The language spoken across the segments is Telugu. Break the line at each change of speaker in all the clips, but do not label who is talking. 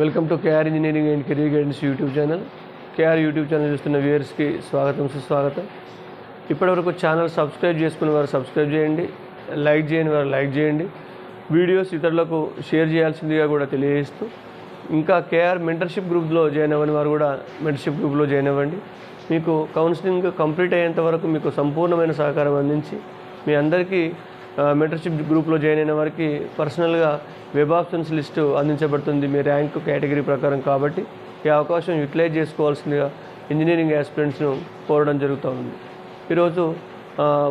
Welcome to KR engineering and career guidance YouTube channel. KR YouTube channel చూస్తున్న వ్యూయర్స్కి స్వాగతం సుస్వాగతం. ఇప్పటివరకు ఛానల్ సబ్స్క్రైబ్ చేసుకున్న వారు సబ్స్క్రైబ్ చేయండి లైక్ చేయని వారు లైక్ చేయండి. వీడియోస్ ఇతరులకు షేర్ చేయాల్సిందిగా కూడా తెలియజేస్తూ ఇంకా కేఆర్ మెంటర్షిప్ గ్రూప్లో జాయిన్ అవ్వని వారు కూడా మెంటర్షిప్ గ్రూప్లో జాయిన్ అవ్వండి. మీకు కౌన్సిలింగ్ కంప్లీట్ అయ్యేంత వరకు మీకు సంపూర్ణమైన సహకారం అందించి మీ అందరికీ మెంటర్షిప్ గ్రూప్లో జాయిన్ అయిన వారికి పర్సనల్గా వెబ్ ఆప్షన్స్ లిస్టు అందించబడుతుంది. మీ ర్యాంక్ కేటగిరీ ప్రకారం కాబట్టి ఈ అవకాశం యూటిలైజ్ చేసుకోవాల్సిందిగా ఇంజనీరింగ్ ఆస్పిరెంట్స్ను కోరడం జరుగుతూ ఉంది. ఈరోజు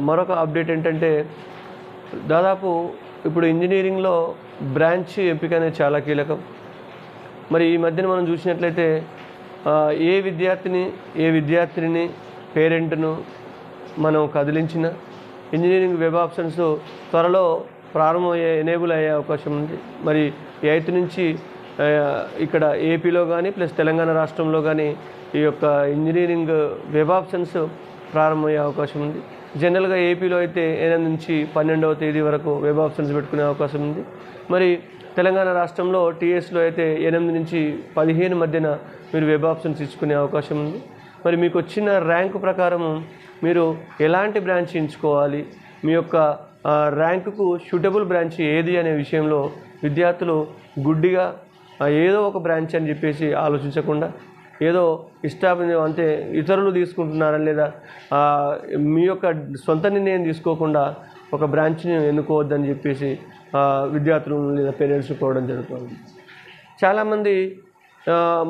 మరొక అప్డేట్ ఏంటంటే దాదాపు ఇప్పుడు ఇంజనీరింగ్లో బ్రాంచ్ ఎంపిక అనేది చాలా కీలకం. మరి ఈ మధ్యన మనం చూసినట్లయితే ఏ విద్యార్థిని ఏ విద్యార్థిని పేరెంట్ను మనం కదిలించిన ఇంజనీరింగ్ వెబ్ ఆప్షన్స్ త్వరలో ప్రారంభమయ్యే ఎనేబుల్ అయ్యే అవకాశం ఉంది. మరి ఎయిత్ నుంచి ఇక్కడ ఏపీలో కానీ ప్లస్ తెలంగాణ రాష్ట్రంలో కానీ ఈ యొక్క ఇంజనీరింగ్ వెబ్ ఆప్షన్స్ ప్రారంభమయ్యే అవకాశం ఉంది. జనరల్గా ఏపీలో అయితే ఎనిమిది నుంచి పన్నెండవ తేదీ వరకు వెబ్ ఆప్షన్స్ పెట్టుకునే అవకాశం ఉంది. మరి తెలంగాణ రాష్ట్రంలో టీఎస్లో అయితే ఎనిమిది నుంచి పదిహేను మధ్యన మీరు వెబ్ ఆప్షన్స్ ఇచ్చుకునే అవకాశం ఉంది. మరి మీకు వచ్చిన ర్యాంకు ప్రకారం మీరు ఎలాంటి బ్రాంచ్ ఎంచుకోవాలి? మీ యొక్క ఆ, ర్యాంకుకు సూటబుల్ బ్రాంచ్ ఏది అనే విషయంలో విద్యార్థులు గుడ్డిగా ఏదో ఒక బ్రాంచ్ అని చెప్పేసి ఆలోచించకుండా ఏదో ఇష్టాభించం అంటే ఇతరులు తీసుకుంటున్నారని లేదా మీ యొక్క సొంత నిర్ణయం తీసుకోకుండా ఒక బ్రాంచ్ని ఎన్నుకోవద్దని చెప్పేసి విద్యార్థులు లేదా పేరెంట్స్ కోవడం జరుగుతుంది. చాలామంది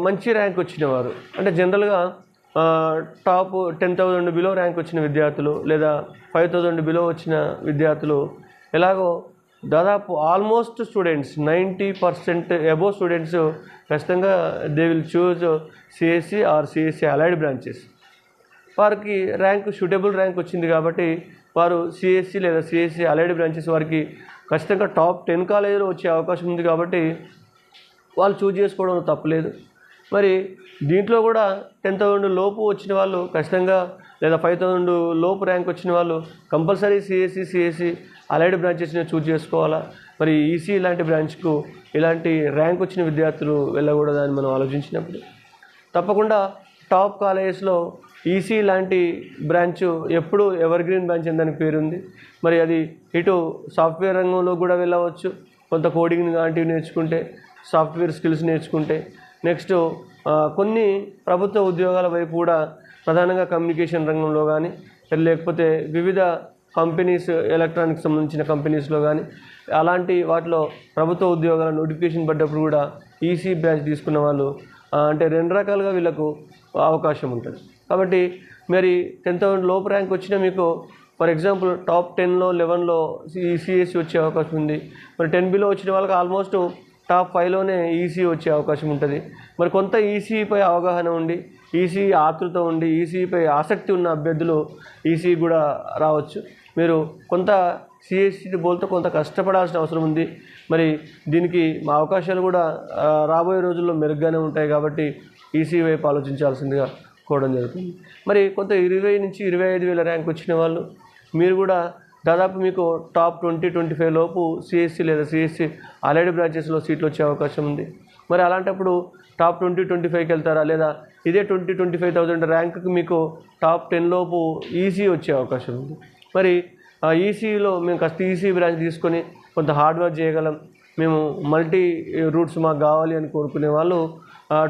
మంచి ర్యాంక్ వచ్చిన వారు అంటే జనరల్గా top ten thousand below rank వచ్చిన విద్యార్థులు లేదా ఫైవ్ థౌజండ్ బిలో వచ్చిన విద్యార్థులు ఎలాగో దాదాపు almost students ninety percent above students ఖచ్చితంగా they will choose CSC or CSC allied branches. వారికి ర్యాంక్ సూటబుల్ ర్యాంక్ వచ్చింది కాబట్టి వారు సిఎస్సి లేదా సిఎస్సి అలైడ్ బ్రాంచెస్ వారికి ఖచ్చితంగా టాప్ టెన్ కాలేజీలో వచ్చే అవకాశం ఉంది కాబట్టి వాళ్ళు చూజ్ చేసుకోవడం తప్పలేదు మరి దీంట్లో కూడా టెన్ థౌసండ్ లోపు వచ్చిన వాళ్ళు ఖచ్చితంగా లేదా ఫైవ్ థౌసండ్ లోపు ర్యాంక్ వచ్చిన వాళ్ళు కంపల్సరీ సిఎస్సి సిఎస్సి అలైడ్ బ్రాంచెస్ని చూజ్ చేసుకోవాలా? మరి ఈసీ ఇలాంటి బ్రాంచ్కు ఇలాంటి ర్యాంక్ వచ్చిన విద్యార్థులు వెళ్ళకూడదని మనం ఆలోచించినప్పుడు? తప్పకుండా టాప్ కాలేజెస్లో ఈసీ లాంటి బ్రాంచ్ ఎప్పుడు ఎవర్ గ్రీన్ బ్రాంచ్ అని దానికి పేరుంది. మరి అది ఇటు సాఫ్ట్వేర్ రంగంలో కూడా వెళ్ళవచ్చు. కొంత కోడింగ్ లాంటివి నేర్చుకుంటే సాఫ్ట్వేర్ స్కిల్స్ నేర్చుకుంటే. నెక్స్ట్ కొన్ని ప్రభుత్వ ఉద్యోగాల వైపు కూడా ప్రధానంగా కమ్యూనికేషన్ రంగంలో కానీ లేకపోతే వివిధ కంపెనీస్ ఎలక్ట్రానిక్స్ సంబంధించిన కంపెనీస్లో కానీ అలాంటి వాటిలో ప్రభుత్వ ఉద్యోగాల నోటిఫికేషన్ పడ్డప్పుడు కూడా ఈసీ బ్యాచ్ తీసుకున్న వాళ్ళు అంటే రెండు రకాలుగా వీళ్ళకు అవకాశం ఉంటుంది. కాబట్టి మరి టెన్ థౌసండ్ లోపు ర్యాంక్ వచ్చినా మీకు ఫర్ ఎగ్జాంపుల్ టాప్ టెన్లో లెవెన్లో సిఎస్సి వచ్చే అవకాశం ఉంది. మరి టెన్ బిలో వచ్చిన వాళ్ళకి ఆల్మోస్ట్ టాప్ ఫైవ్లోనే ఈసీ వచ్చే అవకాశం ఉంటుంది. మరి కొంత ఈసీపై అవగాహన ఉండి ఈసీ ఆతృత ఉండి ఈసీపై ఆసక్తి ఉన్న అభ్యర్థులు ఈసీ కూడా రావచ్చు. మీరు కొంత సిఎస్సి బోల్తో కొంత కష్టపడాల్సిన అవసరం ఉంది. మరి దీనికి మా అవకాశాలు కూడా రాబోయే రోజుల్లో మెరుగ్గానే ఉంటాయి కాబట్టి ఈసీ వైపు ఆలోచించాల్సిందిగా కోవడం జరుగుతుంది. మరి కొంత ఇరవై నుంచి ఇరవై ఐదు వేల ర్యాంక్ వచ్చిన వాళ్ళు మీరు కూడా దాదాపు మీకు టాప్ ట్వంటీ ట్వంటీ ఫైవ్ లోపు సిఎస్సి లేదా సిఎస్సి ఆల్రెడీ బ్రాంచెస్లో సీట్లు వచ్చే అవకాశం ఉంది. మరి అలాంటప్పుడు టాప్ ట్వంటీ ట్వంటీ ఫైవ్కి వెళ్తారా? లేదా ఇదే ట్వంటీ ట్వంటీ ఫైవ్ థౌసండ్ ర్యాంక్కి మీకు టాప్ టెన్ లోపు ఈసీ వచ్చే అవకాశం ఉంది. మరి ఆ ఈసీలో మేము కాస్త ఈసీ బ్రాంచ్ తీసుకొని కొంత హార్డ్ వర్క్ చేయగలం. మేము మల్టీ రూట్స్ మాకు కావాలి అని కోరుకునే వాళ్ళు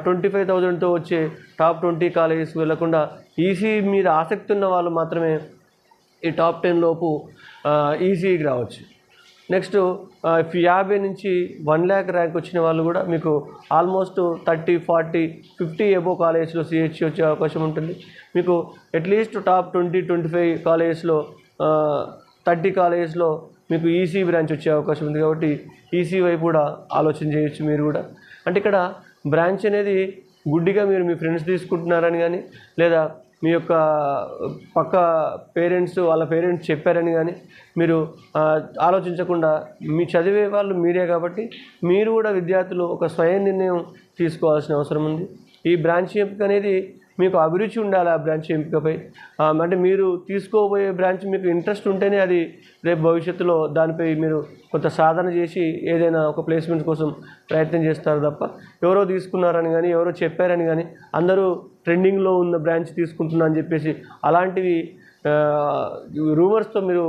ట్వంటీ ఫైవ్ థౌజండ్తో వచ్చే టాప్ ట్వంటీ కాలేజెస్ వెళ్ళకుండా ఈసీ మీద ఆసక్తి ఉన్న వాళ్ళు మాత్రమే ఈ టాప్ టెన్ లోపు ఈజీగా రావచ్చు. నెక్స్ట్ యాభై నుంచి వన్ ల్యాక్ ర్యాంక్ వచ్చిన వాళ్ళు కూడా మీకు almost thirty forty fifty above కాలేజెస్లో సిహెచ్సి వచ్చే అవకాశం ఉంటుంది. మీకు at least top twenty twenty five కాలేజెస్లో థర్టీ కాలేజెస్లో మీకు ఈసీ బ్రాంచ్ వచ్చే అవకాశం ఉంది కాబట్టి ఈసీ వైపు కూడా ఆలోచన చేయొచ్చు మీరు కూడా. అంటే ఇక్కడ బ్రాంచ్ అనేది గుడ్డిగా మీరు మీ ఫ్రెండ్స్ తీసుకుంటున్నారని కానీ లేదా మీ యొక్క పక్క పేరెంట్స్ వాళ్ళ పేరెంట్స్ చెప్పారని కానీ మీరు ఆలోచించకుండా మీ చదివే వాళ్ళు మీరే కాబట్టి మీరు కూడా విద్యార్థులు ఒక స్వయం నిర్ణయం తీసుకోవాల్సిన అవసరం ఉంది. ఈ బ్రాంచ్ ఎంపిక అనేది మీకు అభిరుచి ఉండాలి ఆ బ్రాంచ్ ఎంపికపై. అంటే మీరు తీసుకోబోయే బ్రాంచ్ మీకు ఇంట్రెస్ట్ ఉంటేనే అది రేపు భవిష్యత్తులో దానిపై మీరు కొంత సాధన చేసి ఏదైనా ఒక ప్లేస్మెంట్ కోసం ప్రయత్నం చేస్తారు తప్ప ఎవరో తీసుకున్నారని కానీ ఎవరో చెప్పారని కానీ అందరూ ట్రెండింగ్లో ఉన్న బ్రాంచ్ తీసుకుంటున్నా అని చెప్పేసి అలాంటివి రూమర్స్తో మీరు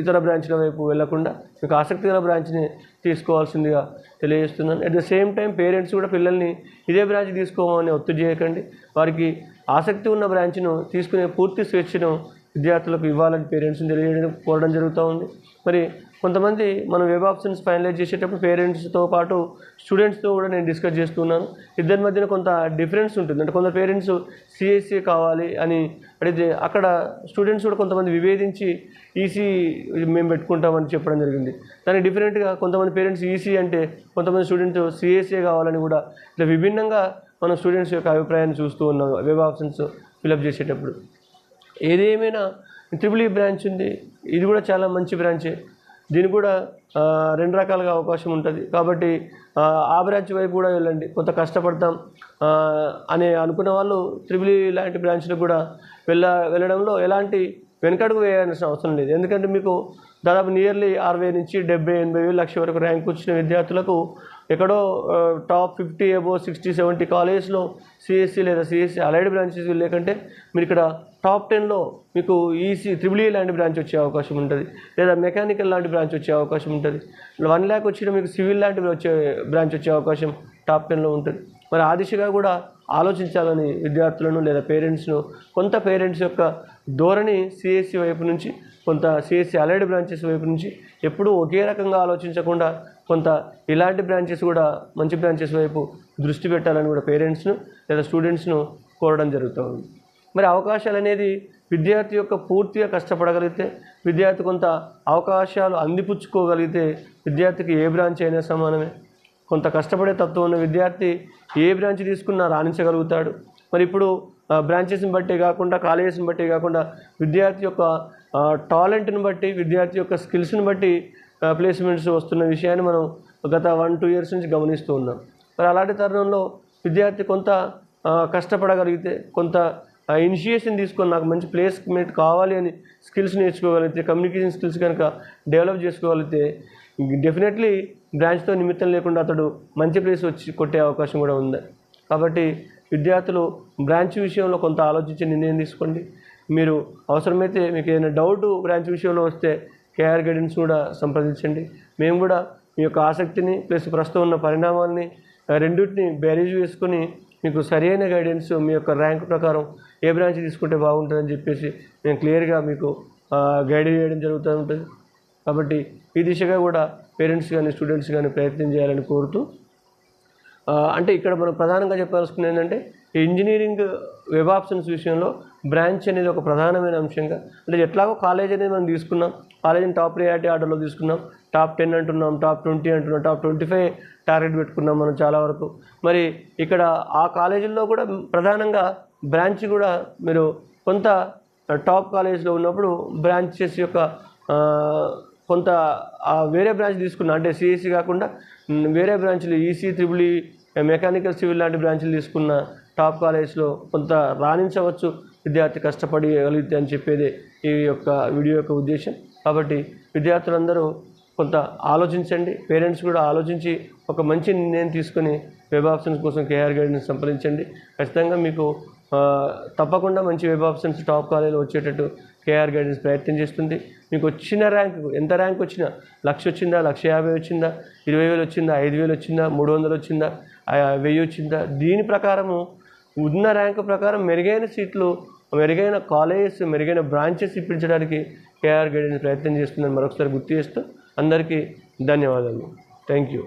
ఇతర బ్రాంచ్ల వైపు వెళ్ళకుండా మీకు ఆసక్తి గల బ్రాంచ్ని తీసుకోవాల్సిందిగా తెలియజేస్తున్నాను. At the same time parents కూడా పిల్లల్ని ఇదే బ్రాంచ్ తీసుకోమని ఒత్తిడి చేయకండి. వారికి ఆసక్తి ఉన్న బ్రాంచ్ను తీసుకునే పూర్తి స్వేచ్ఛను విద్యార్థులకు ఇవ్వాలని పేరెంట్స్ని తెలియజేయడం కోరడం జరుగుతూ ఉంది. మరి కొంతమంది మనం వెబ్ ఆప్షన్స్ ఫైనలైజ్ చేసేటప్పుడు పేరెంట్స్తో పాటు స్టూడెంట్స్తో కూడా నేను డిస్కస్ చేస్తున్నాను. ఇద్దరి మధ్యన కొంత డిఫరెన్స్ ఉంటుంది. అంటే కొంత పేరెంట్స్ సిఎస్సి కావాలి అని అడిగితే అక్కడ స్టూడెంట్స్ కూడా కొంతమంది విభేదించి ఈసీ మేము పెట్టుకుంటామని చెప్పడం జరిగింది. దానికి డిఫరెంట్గా కొంతమంది పేరెంట్స్ ఈసీ అంటే కొంతమంది స్టూడెంట్స్ సిఎస్ఏ కావాలని కూడా ఇట్లా విభిన్నంగా మనం స్టూడెంట్స్ యొక్క అభిప్రాయాన్ని చూస్తూ ఉన్నాం వెబ్ ఆప్షన్స్ ఫిలప్ చేసేటప్పుడు. ఏదేమైనా ట్రిపుల్ ఈ బ్రాంచ్ ఉంది. ఇది కూడా చాలా మంచి బ్రాంచే దీనికి కూడా రెండు రకాలుగా అవకాశం ఉంటుంది. కాబట్టి ఆ, బ్రాంచ్ వైపు కూడా వెళ్ళండి. కొంత కష్టపడతాం. అని అనుకున్న వాళ్ళు త్రిబుల్ లాంటి బ్రాంచ్లకు కూడా వెళ్ళ వెళ్ళడంలో ఎలాంటి వెనకడుగు వేయాల్సిన అవసరం లేదు. ఎందుకంటే మీకు దాదాపు నియర్లీ అరవై నుంచి డెబ్బై ఎనభై వేలు లక్ష వరకు ర్యాంక్ వచ్చిన విద్యార్థులకు ఎక్కడో top fifty above sixty seventy కాలేజ్లో సిఎస్సి లేదా సిఎస్సి అలైడ్ బ్రాంచెస్ లేకంటే మీరు ఇక్కడ టాప్ టెన్లో మీకు ఈసీ త్రిబుల్ ఈ లాంటి బ్రాంచ్ వచ్చే అవకాశం ఉంటుంది. లేదా మెకానికల్ లాంటి బ్రాంచ్ వచ్చే అవకాశం ఉంటుంది. వన్ ల్యాక్ వచ్చిన మీకు సివిల్ లాంటివి వచ్చే బ్రాంచ్ వచ్చే అవకాశం టాప్ టెన్లో ఉంటుంది. మరి ఆ దిశగా కూడా ఆలోచించాలని విద్యార్థులను లేదా పేరెంట్స్ను కొంత పేరెంట్స్ యొక్క ధోరణి సిఎస్సి వైపు నుంచి కొంత సిఎస్సి అలైడ్ బ్రాంచెస్ వైపు నుంచి ఎప్పుడూ ఒకే రకంగా ఆలోచించకుండా కొంత ఇలాంటి బ్రాంచెస్ కూడా మంచి బ్రాంచెస్ వైపు దృష్టి పెట్టాలని కూడా పేరెంట్స్ను లేదా స్టూడెంట్స్ను కోరడం జరుగుతుంది. మరి అవకాశాలు అనేది విద్యార్థి యొక్క పూర్తిగా కష్టపడగలిగితే విద్యార్థి కొంత అవకాశాలు అందిపుచ్చుకోగలిగితే విద్యార్థికి ఏ బ్రాంచ్ అయినా సమానమే. కొంత కష్టపడే తత్వం ఉన్న విద్యార్థి ఏ బ్రాంచ్ తీసుకున్నా రాణించగలుగుతాడు. మరి ఇప్పుడు బ్రాంచెస్ని బట్టి కాకుండా కాలేజెస్ని బట్టి కాకుండా విద్యార్థి యొక్క టాలెంట్ని బట్టి విద్యార్థి యొక్క స్కిల్స్ని బట్టి ప్లేస్మెంట్స్ వస్తున్న విషయాన్ని మనం గత వన్ టూ ఇయర్స్ నుంచి గమనిస్తూ ఉన్నాం. మరి అలాంటి తరుణంలో విద్యార్థి కొంత కష్టపడగలిగితే కొంత ఆ ఇనిషియేషన్ తీసుకొని నాకు మంచి ప్లేస్మెంట్ కావాలి అని స్కిల్స్ నేర్చుకోగలిగితే కమ్యూనికేషన్ స్కిల్స్ కనుక డెవలప్ చేసుకోగలిగితే డెఫినెట్లీ బ్రాంచ్తో నిమిత్తం లేకుండా అతడు మంచి ప్లేస్ వచ్చి కొట్టే అవకాశం కూడా ఉంది. కాబట్టి విద్యార్థులు బ్రాంచ్ విషయంలో కొంత ఆలోచించి నిర్ణయం తీసుకోండి. మీరు అవసరమైతే మీకు ఏదైనా డౌట్ బ్రాంచ్ విషయంలో వస్తే కేఆర్ గైడెన్స్ కూడా సంప్రదించండి. మేము కూడా మీ యొక్క ఆసక్తిని ప్లస్ ప్రస్తుతం ఉన్న పరిణామాలని రెండింటిని బ్యారేజ్ వేసుకొని మీకు సరైన గైడెన్స్ మీ యొక్క ర్యాంక్ ప్రకారం ఏ బ్రాంచ్ తీసుకుంటే బాగుంటుందని చెప్పేసి మేము క్లియర్గా మీకు గైడ్ చేయడం జరుగుతూ ఉంటుంది. కాబట్టి ఈ దిశగా కూడా పేరెంట్స్ కానీ స్టూడెంట్స్ కానీ ప్రయత్నం చేయాలని కోరుతూ అంటే ఇక్కడ మనం ప్రధానంగా చెప్పాల్సింది ఏంటంటే ఇంజనీరింగ్ వెబ్ ఆప్షన్స్ విషయంలో బ్రాంచ్ అనేది ఒక ప్రధానమైన అంశంగా అంటే ఎట్లాగో కాలేజ్ అనేది మనం తీసుకున్నాం కాలేజీని టాప్ ప్రియారిటీ ఆర్డర్లో తీసుకున్నాం టాప్ టెన్ అంటున్నాం టాప్ ట్వంటీ అంటున్నాం టాప్ ట్వంటీ ఫైవ్ టార్గెట్ పెట్టుకున్నాం మనం చాలా వరకు. మరి ఇక్కడ ఆ కాలేజీల్లో కూడా ప్రధానంగా బ్రాంచ్ కూడా మీరు కొంత టాప్ కాలేజ్లో ఉన్నప్పుడు బ్రాంచెస్ యొక్క కొంత వేరే బ్రాంచ్ తీసుకున్నా. అంటే సిఈసి కాకుండా వేరే బ్రాంచ్లు ఈసీ త్రిబుల్ మెకానికల్ సివిల్ లాంటి బ్రాంచ్లు తీసుకున్న టాప్ కాలేజ్లో కొంత రాణించవచ్చు. విద్యార్థి కష్టపడి అని చెప్పేదే ఈ యొక్క వీడియో యొక్క ఉద్దేశం. కాబట్టి విద్యార్థులందరూ కొంత ఆలోచించండి. పేరెంట్స్ కూడా ఆలోచించి ఒక మంచి నిర్ణయం తీసుకొని వెబ్ ఆప్షన్స్ కోసం కేఆర్ గైడెన్స్ సంప్రదించండి. ఖచ్చితంగా మీకు తప్పకుండా మంచి వెబ్ ఆప్షన్స్ టాప్ కాలేజీలో వచ్చేటట్టు కేఆర్ గైడెన్స్ ప్రయత్నం చేస్తుంది. మీకు వచ్చిన ర్యాంక్ ఎంత ర్యాంక్ వచ్చినా లక్ష వచ్చిందా లక్ష యాభై వచ్చిందా ఇరవై వేలు వచ్చిందా ఐదు వేలు వచ్చిందా మూడు వందలు వచ్చిందా వెయ్యి వచ్చిందా దీని ప్రకారము ఉన్న ర్యాంక్ ప్రకారం మెరుగైన సీట్లు మెరుగైన కాలేజెస్ మెరుగైన బ్రాంచెస్ ఇప్పించడానికి కేఆర్ గైడెన్స్ ప్రయత్నం చేస్తుందని మరొకసారి గుర్తు చేస్తూ అందరికీ ధన్యవాదాలు థ్యాంక్ యూ